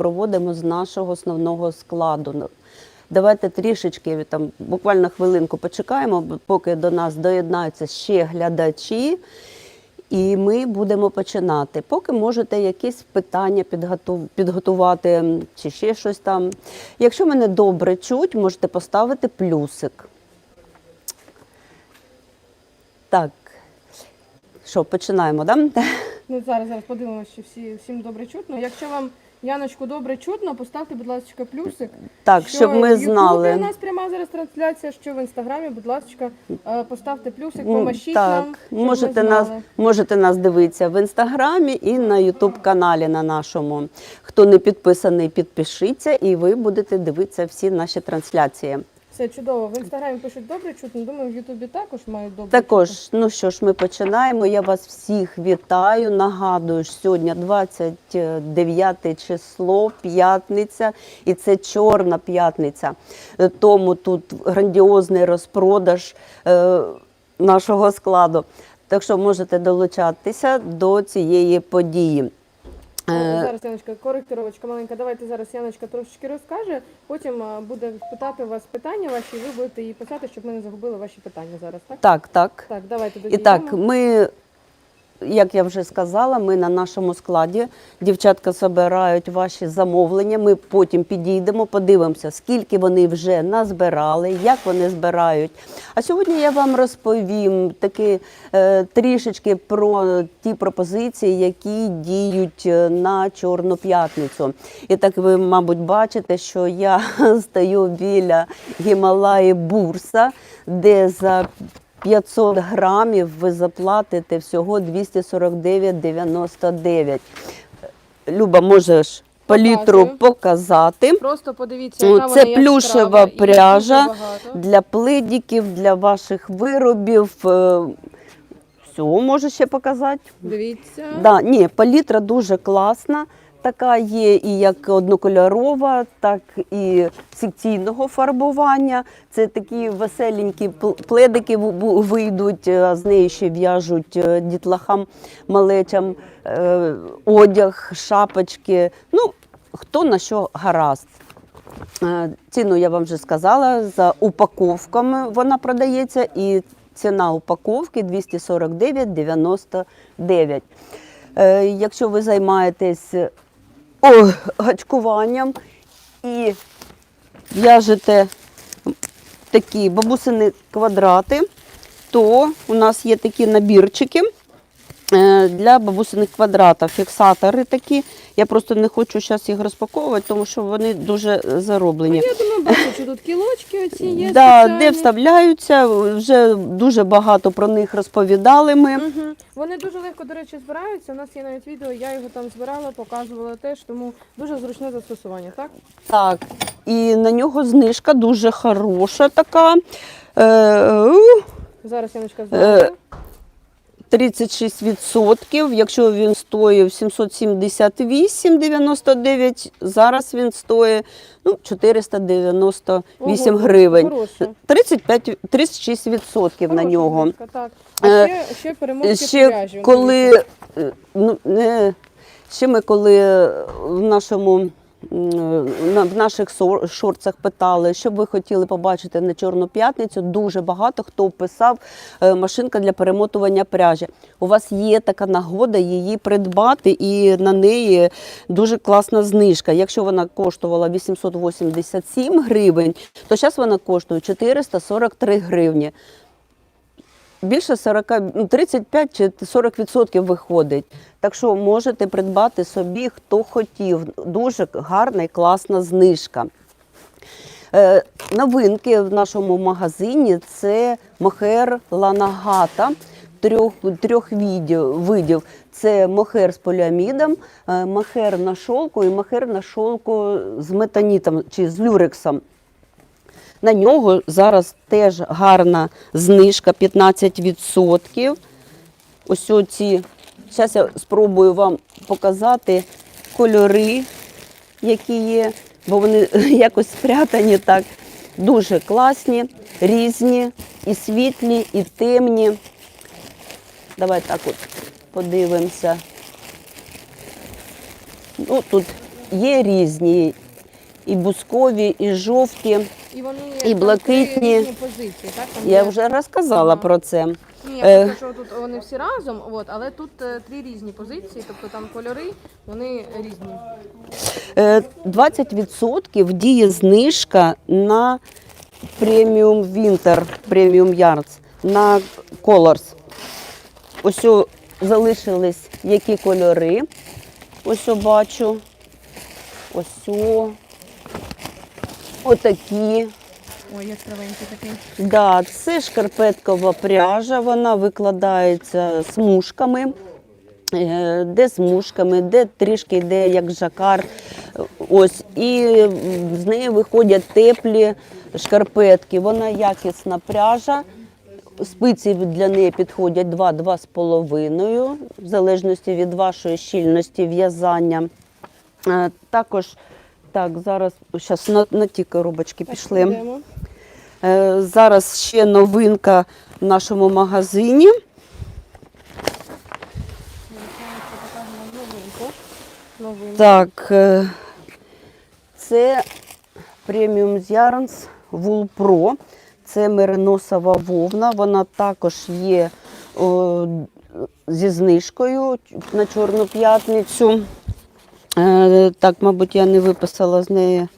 проводимо з нашого основного складу. Ну, Давайте трішечки там буквально хвилинку почекаємо, поки до нас доєднаються ще глядачі. І ми будемо починати. Поки можете якісь питання підготувати чи ще щось там. Якщо мене добре чуть, можете поставити плюсик. Так. Що, починаємо? Да? Ну, зараз, зараз подивимося, чи всі, всім добре чутно. Якщо вам Яночку добре чутно, поставте, будь ласка, плюсик. Так, щоб ми в Ютубі знали. у нас пряма зараз трансляція, що в інстаграмі, будь ласка, е, поставте плюсик, М, помашіть так, нам. щоб ми можете нас, можете нас дивитися в інстаграмі і на Ютуб каналі на нашому. Хто не підписаний, підпишіться, і ви будете дивитися всі наші трансляції. Все чудово. В інстаграмі пишуть добре чутно. Думаю, в Ютубі також мають добре. Також, ну що ж, ми починаємо. Я вас всіх вітаю. Нагадую, що сьогодні 29 число, п'ятниця, і це чорна п'ятниця. Е, Тому тут грандіозний розпродаж е, нашого складу. Так що можете долучатися до цієї події. О, Е, Зараз Яночка, коректировочка маленька. Давайте зараз Яночка трошечки розкаже. Потім е, буде питати вас питання ваші, і ви будете її писати, щоб ми не загубили ваші питання зараз. Так, Так, так. так давайте І так, ми, як я вже сказала, ми на нашому складі. Дівчатка збирають ваші замовлення. Ми потім підійдемо, подивимося, скільки вони вже назбирали, як вони збирають. А сьогодні я вам розповім таки е, трішечки про ті пропозиції, які діють е, на Чорну п'ятницю. І так ви, мабуть, бачите, що я стою біля Гімалаї Бурса, де за 500 грамів ви заплатите всього 249,99. Люба, можеш палітру Показую. показати. Просто подивіться, Ну, яка Це вона плюшева і пряжа дуже багато. для пледиків, для ваших виробів. е, Всього можу ще показати. Дивіться. Да, ні, палітра дуже класна. Така є і як однокольорова, так і секційного фарбування. Це такі веселенькі пледики вийдуть, а з неї ще в'яжуть е, дітлахам, малечам е, одяг, шапочки. Ну, хто на що гаразд. Е, Ціну я вам вже сказала, за упаковками вона продається, і ціна упаковки 249,99. Е, Якщо ви займаєтесь о, гачкуванням. І в'яжете такі бабусини квадрати, то у нас є такі набірчики для бабусиних квадратів, фіксатори такі. Я просто не хочу зараз їх розпаковувати, тому що вони дуже зароблені. Я думаю, бачу, що тут кілочки оці є. Да, спеціальні. де вставляються, вже дуже багато про них розповідали ми. Мгм. Вони дуже легко, до речі, збираються. У нас є навіть відео, я його там збирала, показувала теж, тому дуже зручне застосування, так? Так, і на нього знижка дуже хороша така. Е, Зараз Яночка Е, збирає. 36%. Якщо він стоїв 778,99, зараз він стоїть ну, 498 Ого, гривень. хороше. 35, 36% на Хороша нього. Так. А Е, ще, ще перемотки Ще коли, е, ну, не, ще ми коли в нашому в наших шорцах питали, що б ви хотіли побачити на Чорну п'ятницю. Дуже багато хто писав е, машинка для перемотування пряжі. У вас є така нагода її придбати, і на неї дуже класна знижка. Якщо вона коштувала 887 гривень, то зараз вона коштує 443 гривні більше 40, ну, 35 чи 40 відсотків виходить. Так що можете придбати собі, хто хотів. Дуже гарна і класна знижка. Е, новинки в нашому магазині це мохер ланагата. Трьох, трьох видів. Це мохер з поліамідом, е, мохер на шовку і мохер на шовку з метанітом чи з люрексом. На нього зараз теж гарна знижка 15%. Ось оці. Зараз я спробую вам показати кольори, які є, бо вони якось спрятані так. Дуже класні, різні, і світлі, і темні. Давай так от подивимося. Ну, тут є різні. І бускові, і жовті. І вони І блакитні. різні позиції, так? Там Я є- вже розказала Ага. про це. Ні, Е. я просто, що тут вони всі разом, от, але тут е, три різні позиції, тобто там кольори, вони різні. Е, 20% діє знижка на преміум Winter, преміум Yards, на Colors. Ось о, залишились які кольори. Ось о, бачу. Ось о. Отакі. Ой, яскравенький такий. Да, це шкарпеткова пряжа, вона викладається смужками. е, Де смужками, де трішки йде як жакар. Ось, і з неї виходять теплі шкарпетки. Вона якісна пряжа. Спиці для неї підходять 2-2,5, в залежності від вашої щільності в'язання. Е, Також, так, зараз щас на, на ті коробочки пішли. Е, Зараз ще новинка в нашому магазині. Так, е, це преміум Yarns Wool Pro. Це мериносова вовна. Вона також є о, зі знижкою на Чорну п'ятницю. Е, Так, мабуть, я не виписала з неї.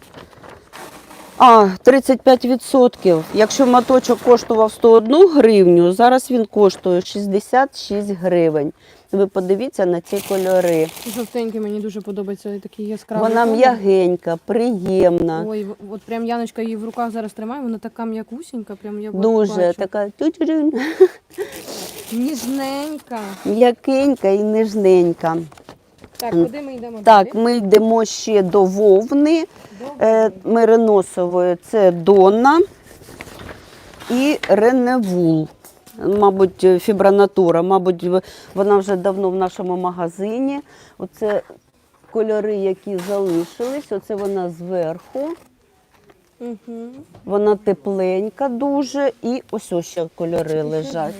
А, 35%. Якщо моточок коштував 101 гривню, зараз він коштує 66 гривень. Ви подивіться на ці кольори. Жовтенький мені дуже подобається такий яскравий. Вона м'ягенька, приємна, Ой, от прям Яночка її в руках зараз тримає, вона така м'якусінька, прям я дуже бачу. така тю-тю-тю, ніжненька. м'якенька і нежненька. Так, куди ми йдемо Так, далі? ми йдемо ще до вовни е, мериносової. Це Донна і Реневул. Мабуть, фібронатура. Мабуть, вона вже давно в нашому магазині. Оце кольори, які залишились. Оце вона зверху. Угу. Вона тепленька дуже. І ось ось ще кольори лежать.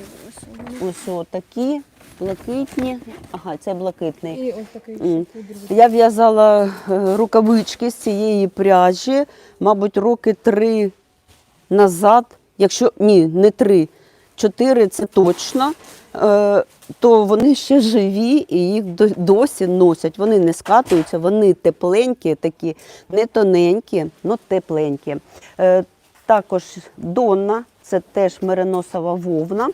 Ось такі блакитні. Ага, це блакитний. І ось такий. Я в'язала е, рукавички з цієї пряжі, мабуть, роки три назад, якщо ні, не три, чотири це точно, е, то вони ще живі і їх досі носять. Вони не скатуються, вони тепленькі, такі, не тоненькі, але тепленькі. Е, Також Донна, це теж мериносова вовна,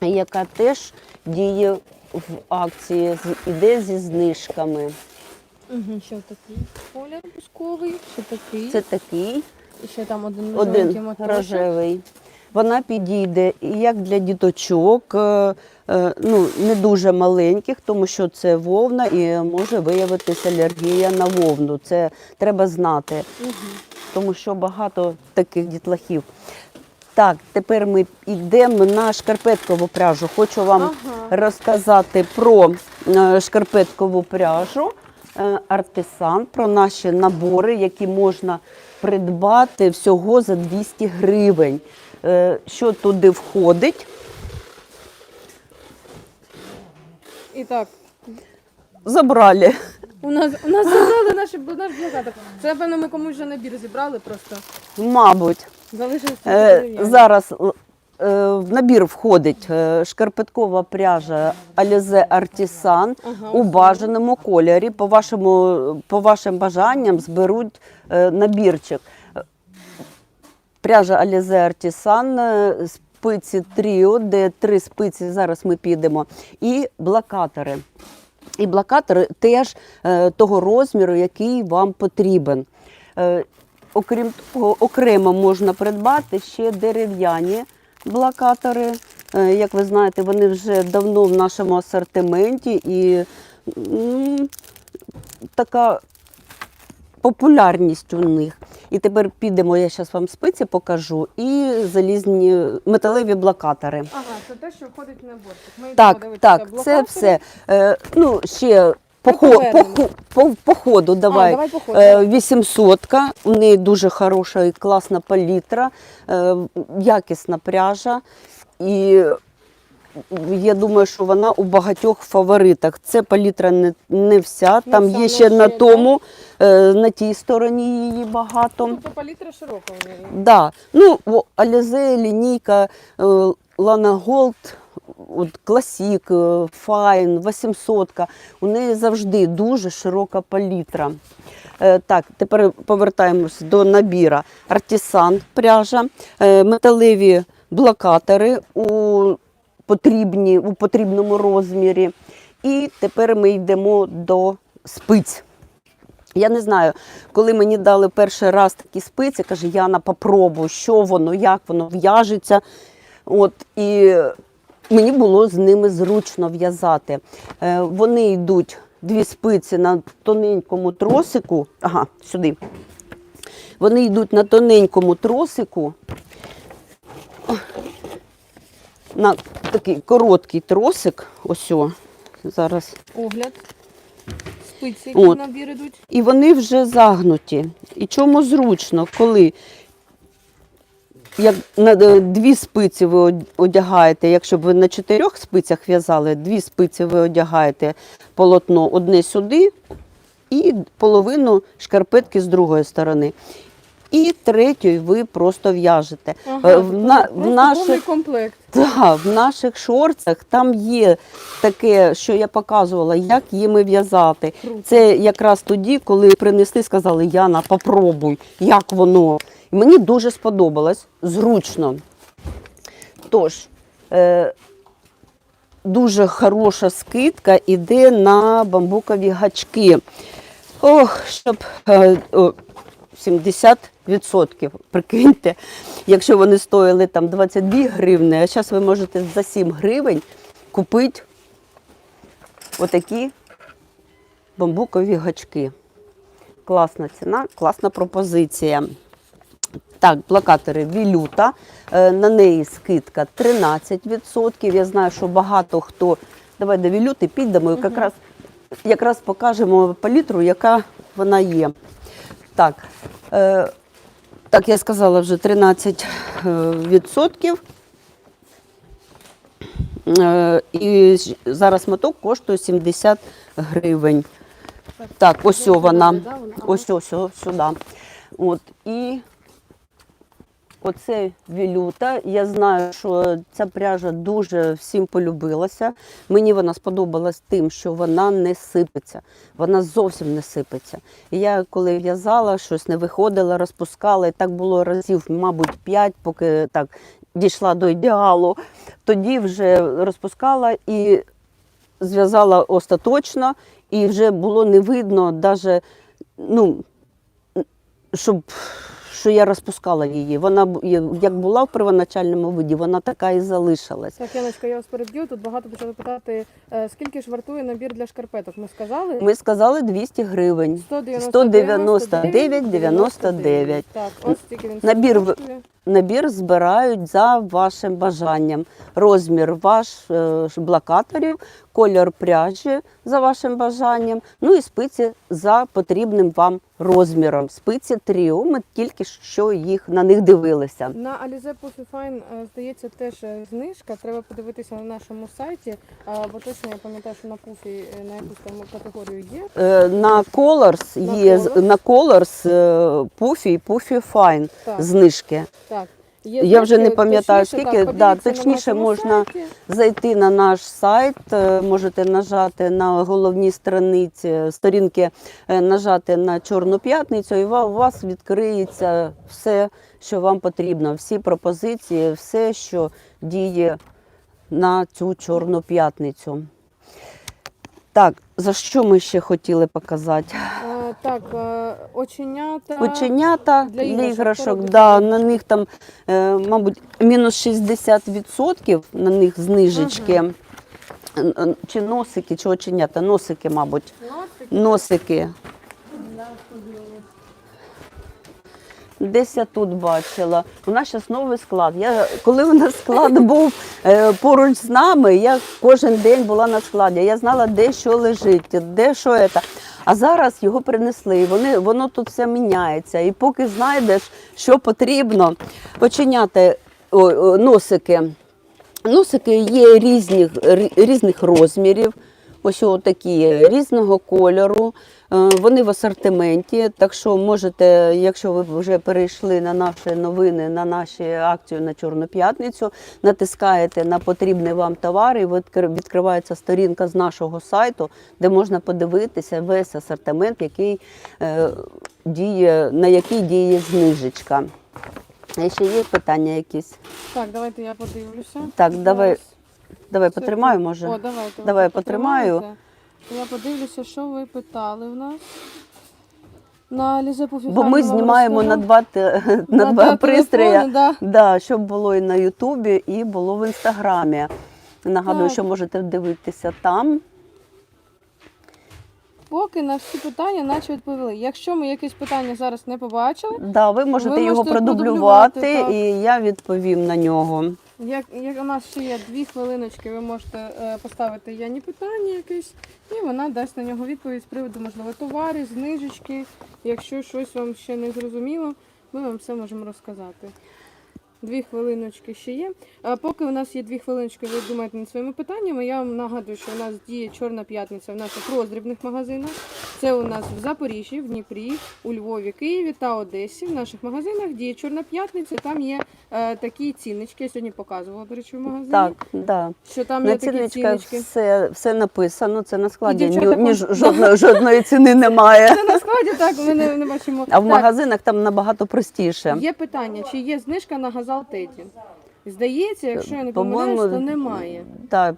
яка теж діє в акції, іде зі знижками. Угу, ще такий колір пусковий, ще такий. Це такий І ще там один один рожевий. Вона підійде як для діточок, е, е, ну не дуже маленьких, тому що це вовна і може виявитися алергія на вовну. Це треба знати, Мгм. тому що багато таких дітлахів. Так, тепер ми йдемо на шкарпеткову пряжу. Хочу вам Ага. розказати про е, шкарпеткову пряжу е, артисан, про наші набори, які можна придбати всього за 200 гривень. Е, Що туди входить? І так, Забрали. у нас у нас забрали наші наш блокатор. Це напевно ми комусь вже набір зібрали просто. Мабуть, Е, зараз е, в набір входить е, шкарпеткова пряжа Alize Artisan у бажаному кольорі. По, вашому, по вашим бажанням зберуть е, набірчик. Е, Пряжа Alize Artisan, е, спиці тріо, де три спиці, зараз ми підемо, і блокатори. І блокатори теж е, того розміру, який вам потрібен. Е, окрім того, окремо можна придбати ще дерев'яні блокатори. Е, як ви знаєте, вони вже давно в нашому асортименті і м, така популярність у них. І тепер підемо, я зараз вам спиці покажу, і залізні металеві блокатори. Ага, це те, що входить в наборчик. Ми йдемо Так, дивитися так, це блокатори. все. Е, ну, ще по, по, по, по ходу давай. давай по ходу. Е, 800 у неї дуже хороша і класна палітра, е, якісна пряжа. І я думаю, що вона у багатьох фаворитах. Це палітра не, не вся, Не там є ще на ще, тому, е, на тій стороні її багато. Тобто палітра широка у неї. Да. Ну, Алізе, лінійка, е, Лана Голд, от Класік, е, Файн, 800. У неї завжди дуже широка палітра. Е, Так, тепер повертаємось до набіра. Артисан пряжа, е, металеві блокатори у, потрібні, у потрібному розмірі. І тепер ми йдемо до спиць. Я не знаю, коли мені дали перший раз такі спиці, каже, Яна, попробуй, що воно, як воно в'яжеться. От, і мені було з ними зручно в'язати. Е, вони йдуть дві спиці на тоненькому тросику. Ага, сюди. Вони йдуть на тоненькому тросику. На такий короткий тросик. Ось о, зараз. Огляд. Спиці, які От. набір ідуть. І вони вже загнуті. І чому зручно, коли як на е, дві спиці ви одягаєте, якщо б ви на чотирьох спицях в'язали, дві спиці ви одягаєте полотно одне сюди і половину шкарпетки з другої сторони. І третьою ви просто в'яжете. Ага, Е, в, на, в наших комплект. так, в наших шорцах там є таке, що я показувала, як їми в'язати. Це якраз тоді, коли принесли, сказали, Яна, попробуй, як воно. Мені дуже сподобалось, зручно. Тож, е, дуже хороша скидка іде на бамбукові гачки. Ох, щоб е, о, 70%, прикиньте, якщо вони стоїли там 22 гривни, а зараз ви можете за 7 гривень купити отакі бамбукові гачки. Класна ціна, класна пропозиція. Так, плакатори Вілюта. Е, На неї скидка 13%. Я знаю, що багато хто. Давай до Вілюти підемо і якраз, якраз покажемо палітру, яка вона є. Так, е, так я сказала вже 13%. е. Е, І зараз моток коштує 70 гривень. Так, ось вона. Ось ось сюди. От, і оце вілюта. Я знаю, що ця пряжа дуже всім полюбилася. Мені вона сподобалась тим, що вона не сипеться. Вона зовсім не сипеться. Я коли в'язала, щось не виходила, розпускала, і так було разів, мабуть, 5, поки так дійшла до ідеалу. Тоді вже розпускала і зв'язала остаточно, і вже було не видно, даже, ну, щоб, що я розпускала її. Вона як була в первоначальному виді, вона така і залишилась. Так, Яночка, я вас переб'ю. Тут багато почали питати, е, скільки ж вартує набір для шкарпеток. Ми сказали? Ми сказали 200 гривень. 199,99. 199,99. Так, ось стільки він Набір коштує. Набір збирають за вашим бажанням. Розмір ваш е, блокаторів, кольор пряжі за вашим бажанням, ну і спиці за потрібним вам розміром. Спиці тріо, ми тільки що їх на них дивилися. На Alize Puffy Fine, е, здається, теж е, знижка. Треба подивитися на нашому сайті, бо точно я пам'ятаю, що на пуфі е, на якусь там категорію є. На Colors На є на Colors Puffy і Puffy Fine Так. знижки. Так. Є Я вже не пам'ятаю, скільки, так, да, точніше можна сайті. Зайти на наш сайт, е, можете нажати на головній страниці сторінки, е, нажати на Чорну п'ятницю, і у вас відкриється все, що вам потрібно, всі пропозиції, все, що діє на цю Чорну п'ятницю. Так, за що ми ще хотіли показати? Е, Так, е, оченята. Оченята для іграшок да, на них там, е, мабуть, мінус 60% на них знижечки. Н- Чи носики, чи оченята, носики, мабуть. Носики. Носики. Десь я тут бачила. У нас зараз новий склад. Я, коли у нас склад був е, поруч з нами, я кожен день була на складі. Я знала, де що лежить, де що це. А зараз його принесли, вони, воно тут все міняється. І поки знайдеш, що потрібно, очиняти о, о, носики. Носики є різних, різних розмірів, ось такі різного кольору. Е, Вони в асортименті, так що можете, якщо ви вже перейшли на наші новини, на наші акцію на Чорну п'ятницю, натискаєте на потрібний вам товар, і відкр- відкривається сторінка з нашого сайту, де можна подивитися весь асортимент, який е, діє, на який діє знижечка. А ще є питання якісь? Так, давайте я подивлюся. Так, давай. Давай Секунду. потримаю, може. О, давайте. Давай ви потримаю. Я подивлюся, що ви питали в нас. На Бо ми знімаємо на два, те- на На два два пристрої, телефони, да. да, щоб було і на Ютубі, і було в Інстаграмі. Нагадую, Так. що можете дивитися там. Поки на всі питання наче відповіли. Якщо ми якісь питання зараз не побачили, Да, ви можете Ви його можете продублювати, продублювати, так. і я відповім на нього. Як, як у нас ще є дві хвилиночки, ви можете е, поставити Яні питання якесь, і вона дасть на нього відповідь з приводу, можливо, товарів, знижечки. Якщо щось вам ще не зрозуміло, ми вам все можемо розказати. Дві хвилиночки ще є. А поки у нас є дві хвилиночки, ви думаєте над своїми питаннями. Я вам нагадую, що у нас діє Чорна п'ятниця в наших роздрібних магазинах. Це у нас в Запоріжжі, в Дніпрі, у Львові, Києві та Одесі. В наших магазинах діє Чорна п'ятниця. Там є е, такі ціннички. Я сьогодні показувала, до речі, в магазині. Так, да. Що там На є такі ціннички. все, все написано, це на складі ні, ні жодної, жодної ціни немає. Це на складі так, ми не, не бачимо. А в Так, магазинах там набагато простіше. Є питання, чи є знижка на газал Теді? Здається, якщо я не помиляюсь, то немає. Так,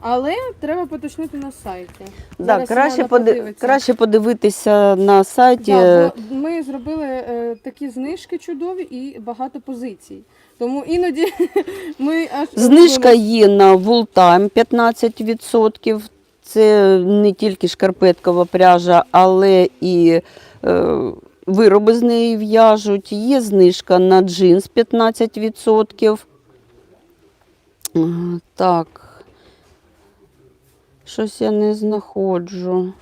Але треба поточнити на сайті. да, Зараз краще, поди... подивиться. краще подивитися на сайті. Да, бо ми зробили е, такі знижки чудові і багато позицій. Тому іноді ми аж Знижка є на Вултайм 15%. Це не тільки шкарпеткова пряжа, але і е, вироби з неї в'яжуть. Є знижка на джинс 15%. Е, Так. Щось я не знаходжу.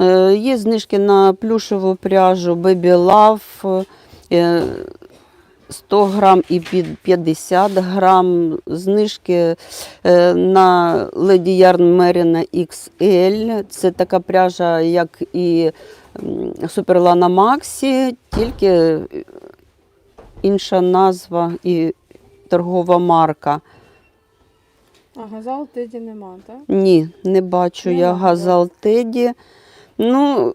Е, Є знижки на плюшеву пряжу Baby Love. е, 100 грам і 50 грам. Знижки е, на Lady Yarn Merino XL. Це така пряжа, як і Суперлана Максі, тільки інша назва і торгова марка. А газал Теді нема, так? Ні, не бачу я. Газал Теді. Ну,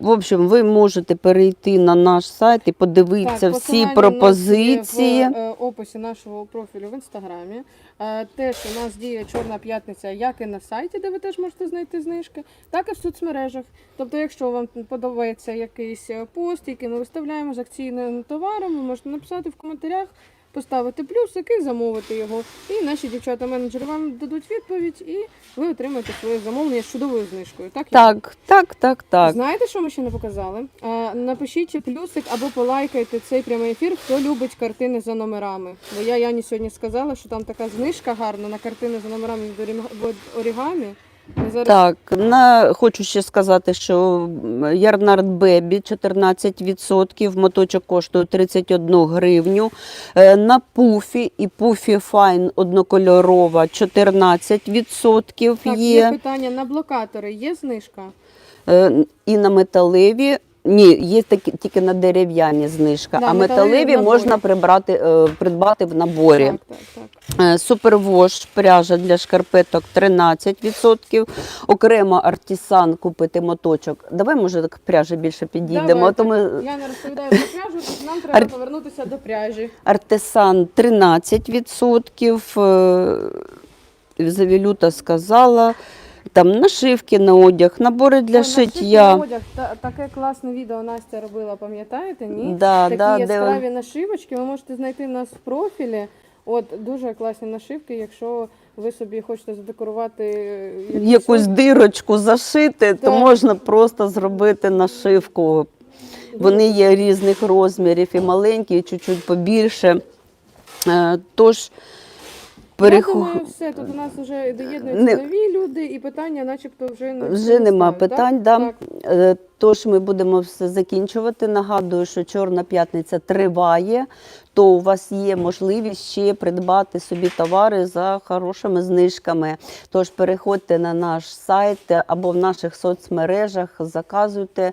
в общем, ви можете перейти на наш сайт і подивитися всі посилання у нас є пропозиції. в е, описі нашого профілю в інстаграмі. Е, Теж у нас діє Чорна п'ятниця, як і на сайті, де ви теж можете знайти знижки, так і в соцмережах. Тобто, якщо вам подобається якийсь е, пост, який ми виставляємо з акційним товаром, ви можете написати в коментарях. Поставити плюсик і замовити його. І наші дівчата-менеджери вам дадуть відповідь, і ви отримаєте своє замовлення з чудовою знижкою. Так, Так, так, так, так. Знаєте, що ми ще не показали? Напишіть плюсик або полайкайте цей прямий ефір, хто любить картини за номерами. Бо я Яні сьогодні сказала, що там така знижка гарна на картини за номерами орі- орігамі. Зараз Так, на, хочу ще сказати, що Ярнард Бебі 14%, моточок коштує 31 гривню. Е, На пуфі і пуфі Файн однокольорова 14% так, є є. питання на блокатори. Є знижка? Е, І на металеві. Ні, є такі, тільки на дерев'яні знижка, Да, а металеві металеві можна прибрати, е, придбати в наборі. Так, так, так. Е, Супервош пряжа для шкарпеток 13%. Окремо артісан купити моточок. Давай, може, к пряжі більше підійдемо. а То ми Я не розповідаю про пряжу, тож нам треба Ар- повернутися до пряжі. артисан 13%. е, Завілюта сказала. Там нашивки на одяг, набори для Ой, нашивки шиття. на одяг. Та- таке класне відео Настя робила, пам'ятаєте? Ні? Да, Такі да, де яскраві нашивочки. Ви можете знайти в нас в профілі. От дуже класні нашивки, якщо ви собі хочете задекорувати е, якусь дирочку зашити, то Так. можна просто зробити нашивку. Вони є різних розмірів, і маленькі, і чуть-чуть побільше. Е, Тож переход. Я думаю, все. Тут у нас вже доєднуються Не- нові люди, і питання, начебто, вже не Вже нема ставить, питань. так? Да? Так. Е, Тож ми будемо все закінчувати. Нагадую, що Чорна п'ятниця триває, то у вас є можливість ще придбати собі товари за хорошими знижками. Тож переходьте на наш сайт або в наших соцмережах, заказуйте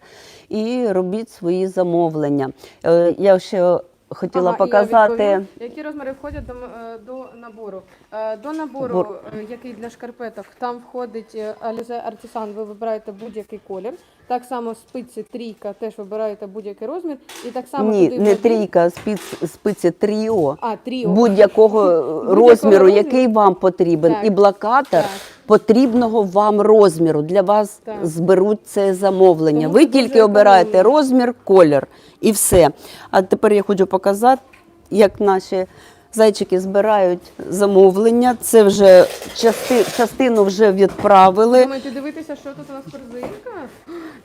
і робіть свої замовлення. Е, Я ще хотіла Ага, я показати. Які розміри входять до, м- е, до набору? Е, До набору, Бор- е, який для шкарпеток, там входить Alize Artisan, ви вибираєте будь-який колір. Так само спиці трійка, теж вибираєте будь-який розмір. І так само Ні, туди не вводить- трійка, а спиц- спиці тріо. А, тріо. будь-якого розміру, розміру. який вам потрібен, Так. і блокатор Так. Потрібного вам розміру. Для вас Так. зберуть це замовлення. Тому Ви тільки обираєте економно. розмір, колір і все. А тепер я хочу показати, як наші. Зайчики збирають замовлення. Це вже части, частину вже відправили. Думаєте, дивитися, що тут у нас корзинка?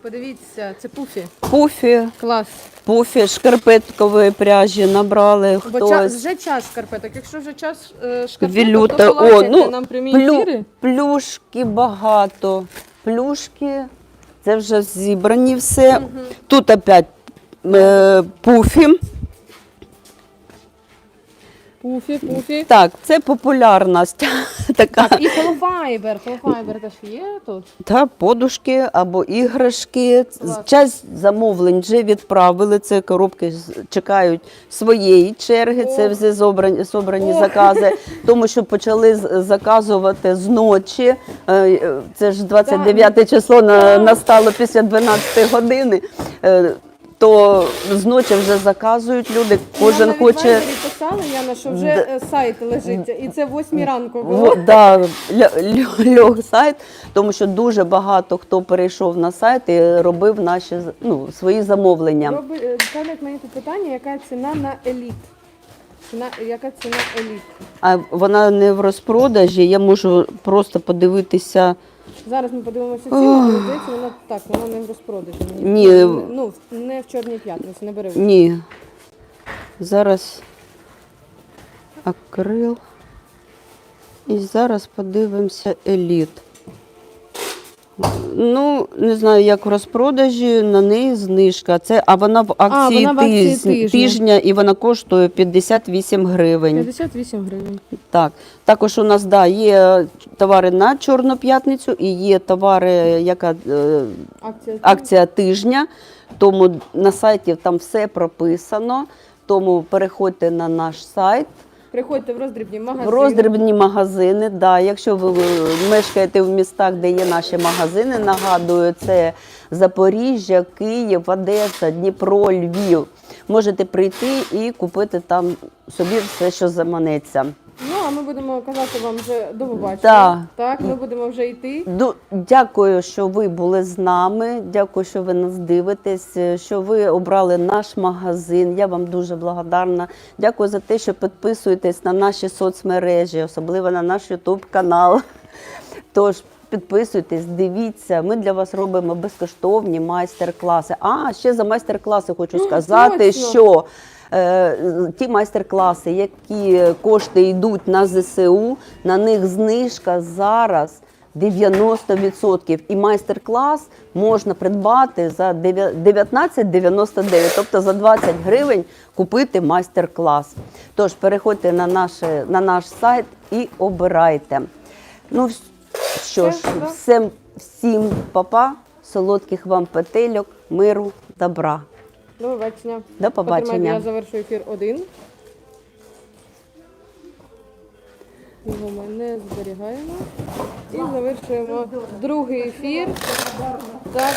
Подивіться, це пуфі. Пуфі, Клас. пуфі, шкарпеткової пряжі набрали Бо хтось. вже час шкарпеток. Якщо вже час е, шкарпеток, Вілюта. то О, ну, нам прямі плю, ефіри. плюшки багато. Плюшки. Це вже зібрані все. Тут опять е, пуфі. Пуфі, пуфі. Так, це популярність така. Так, і холофайбер. Холофайбер теж є тут. Та подушки або іграшки. Клас. Часть замовлень вже відправили. Це коробки чекають своєї черги. Це вже зобрані, зобрані О. закази, тому що почали з- заказувати зночі. Е, е, Це ж 29 число на, настало після 12 години. Е, То зночі вже заказують люди, кожен Нам навіть хоче. в писали, Яна, що вже е, сайт лежить, і це 8 ранку було. Во- да, ля- лю- льох сайт, тому що дуже багато хто перейшов на сайт і робив наші ну, свої замовлення. Роби, е, ставлять мені тут питання, яка ціна на еліт. Ціна, яка ціна еліт? А вона не в розпродажі. Я можу просто подивитися. Зараз ми подивимося ціну, але здається, вона так, вона не в розпродажі. Ні. Ну, не в чорній п'ятниці, не бери. Ні. Зараз акрил. І зараз подивимося еліт. Ну, не знаю, як в розпродажі, на неї знижка. Це, а вона в акції, вона в акції тиж- тижня. тижня і вона коштує 58 гривень. 58 гривень. Так, також у нас да, є товари на Чорну п'ятницю і є товари, яка е, Акція. акція тижня. Тому на сайті там все прописано. Тому переходьте на наш сайт, Приходьте в роздрібні магазини. в роздрібні магазини. Да, якщо ви мешкаєте в містах, де є наші магазини, нагадую, це Запоріжжя, Київ, Одеса, Дніпро, Львів. Можете прийти і купити там собі все, що заманеться. А ми будемо казати вам вже до побачення. Так. Так, ми будемо вже йти. Ду- Дякую, що ви були з нами. Дякую, що ви нас дивитесь, е, що ви обрали наш магазин. Я вам дуже благодарна. Дякую за те, що підписуєтесь на наші соцмережі, особливо на наш Ютуб канал. Тож підписуйтесь, дивіться. Ми для вас робимо безкоштовні майстер-класи. А ще за майстер-класи хочу сказати, точно. що ті майстер-класи, які кошти йдуть на ЗСУ, на них знижка зараз. 90%. І майстер-клас можна придбати за 19,99, тобто за 20 гривень купити майстер-клас. Тож переходьте на, наше, на наш сайт і обирайте. Ну що ж, всім, всім папа, солодких вам петельок, миру, добра. До побачення. До побачення. Я завершу ефір один. Його ми не зберігаємо. І завершуємо другий ефір. Так,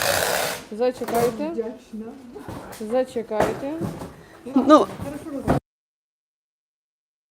зачекайте. Зачекайте. Ну,